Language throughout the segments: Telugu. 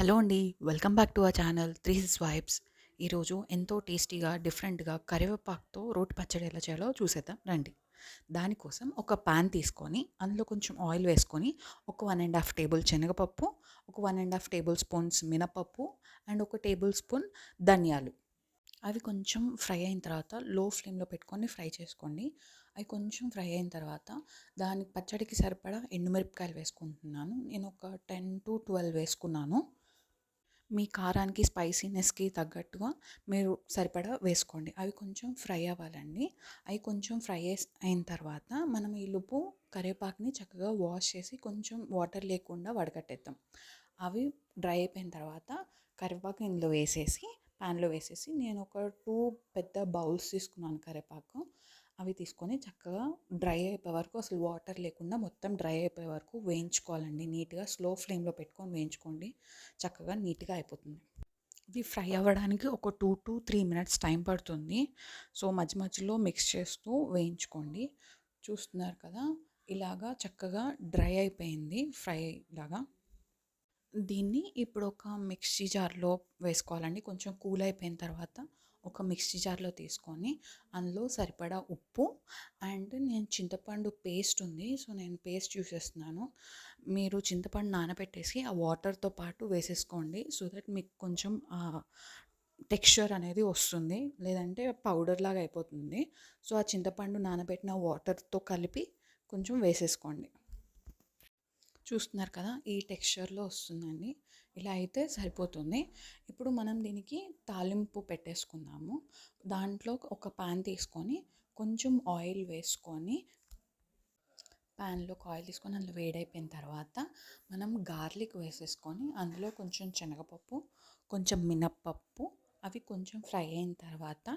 హలో అండి welcome back to our channel three six vibes. ఈరోజు ఎంతో టేస్టీగా డిఫరెంట్గా కరివేపాకుతో రోటి పచ్చడి ఎలా చేయాలో చూసేద్దాం రండి. దానికోసం ఒక పాన్ తీసుకొని అందులో కొంచెం ఆయిల్ వేసుకొని ఒక వన్ అండ్ హాఫ్ టేబుల్ శనగపప్పు ఒక one and half tablespoons మినపప్పు అండ్ ఒక టేబుల్ స్పూన్ ధనియాలు. అవి కొంచెం ఫ్రై అయిన తర్వాత లో ఫ్లేమ్లో పెట్టుకొని ఫ్రై చేసుకోండి. అవి కొంచెం ఫ్రై అయిన తర్వాత దానికి పచ్చడికి సరిపడా ఎండుమిరపకాయలు వేసుకుంటున్నాను. నేను ఒక టెన్ టు ట్వెల్వ్ వేసుకున్నాను. మీ కారానికి స్పైసీనెస్కి తగ్గట్టుగా మీరు సరిపడా వేసుకోండి. అవి కొంచెం ఫ్రై అవ్వాలండి. అవి కొంచెం ఫ్రై అయిన తర్వాత మనం ఈ లుపు కరివేపాకుని చక్కగా వాష్ చేసి కొంచెం వాటర్ లేకుండా వడగట్టేద్దాం అవి డ్రై అయిపోయిన తర్వాత కరివేపాకు ఇందులో వేసేసి ప్యాన్లో వేసేసి నేను ఒక టూ పెద్ద బౌల్స్ తీసుకున్నాను కరివేపాకు. అవి తీసుకొని చక్కగా డ్రై అయిపోయే వరకు అసలు వాటర్ లేకుండా మొత్తం డ్రై అయిపోయే వరకు వేయించుకోవాలండి. నీట్గా స్లో ఫ్లేమ్లో పెట్టుకొని వేయించుకోండి. చక్కగా నీట్గా అయిపోతుంది. ఇది ఫ్రై అవ్వడానికి ఒక two to three minutes time పడుతుంది. సో మధ్య మధ్యలో మిక్స్ చేస్తూ వేయించుకోండి. చూస్తున్నారు కదా ఇలాగా చక్కగా డ్రై అయిపోయింది ఫ్రై లాగా. దీన్ని ఇప్పుడు ఒక మిక్సీ జార్లో వేసుకోవాలండి. కొంచెం కూల్ అయిపోయిన తర్వాత ఒక మిక్సీ జార్లో తీసుకొని అందులో సరిపడా ఉప్పు అండ్ నేను చింతపండు పేస్ట్ ఉంది. సో నేను పేస్ట్ చూసేస్తున్నాను మీరు చింతపండు నానబెట్టేసి ఆ వాటర్తో పాటు వేసేసుకోండి. సో దట్ మీకు కొంచెం టెక్స్చర్ అనేది వస్తుంది. లేదంటే పౌడర్ లాగా అయిపోతుంది. సో ఆ చింతపండు నానబెట్టిన వాటర్తో కలిపి కొంచెం వేసేసుకోండి. చూస్తున్నారు కదా ఈ టెక్స్చర్లో వస్తుందండి. ఇలా అయితే సరిపోతుంది. ఇప్పుడు మనం దీనికి తాలింపు పెట్టేసుకుందాము. దాంట్లో ఒక పాన్ తీసుకొని కొంచెం ఆయిల్ వేసుకొని ప్యాన్లోకి ఆయిల్ తీసుకొని అందులో వేడైపోయిన తర్వాత మనం గార్లిక్ వేసేసుకొని అందులో కొంచెం శనగపప్పు కొంచెం మినప్పప్పు అవి కొంచెం ఫ్రై అయిన తర్వాత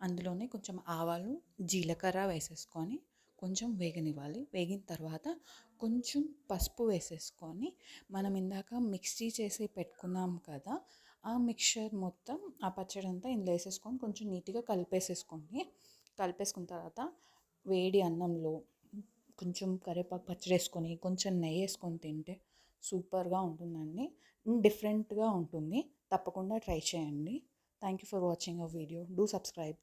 అందులోనే కొంచెం ఆవాలు జీలకర్ర వేసేసుకొని కొంచెం వేగనివ్వాలి. వేగిన తర్వాత కొంచెం పసుపు వేసేసుకొని మనం ఇందాక మిక్సీ చేసి పెట్టుకున్నాం కదా ఆ మిక్చర్ మొత్తం ఆ పచ్చడి అంతా ఇందులో వేసేసుకొని కొంచెం నీట్గా కలిపేసేసుకోండి. కలిపేసుకున్న తర్వాత వేడి అన్నంలో కొంచెం కరివేపాకు పచ్చడి వేసుకొని కొంచెం నెయ్యి వేసుకొని తింటే సూపర్గా ఉంటుందండి. డిఫరెంట్గా ఉంటుంది. తప్పకుండా ట్రై చేయండి. Thank you for watching a video. Do subscribe.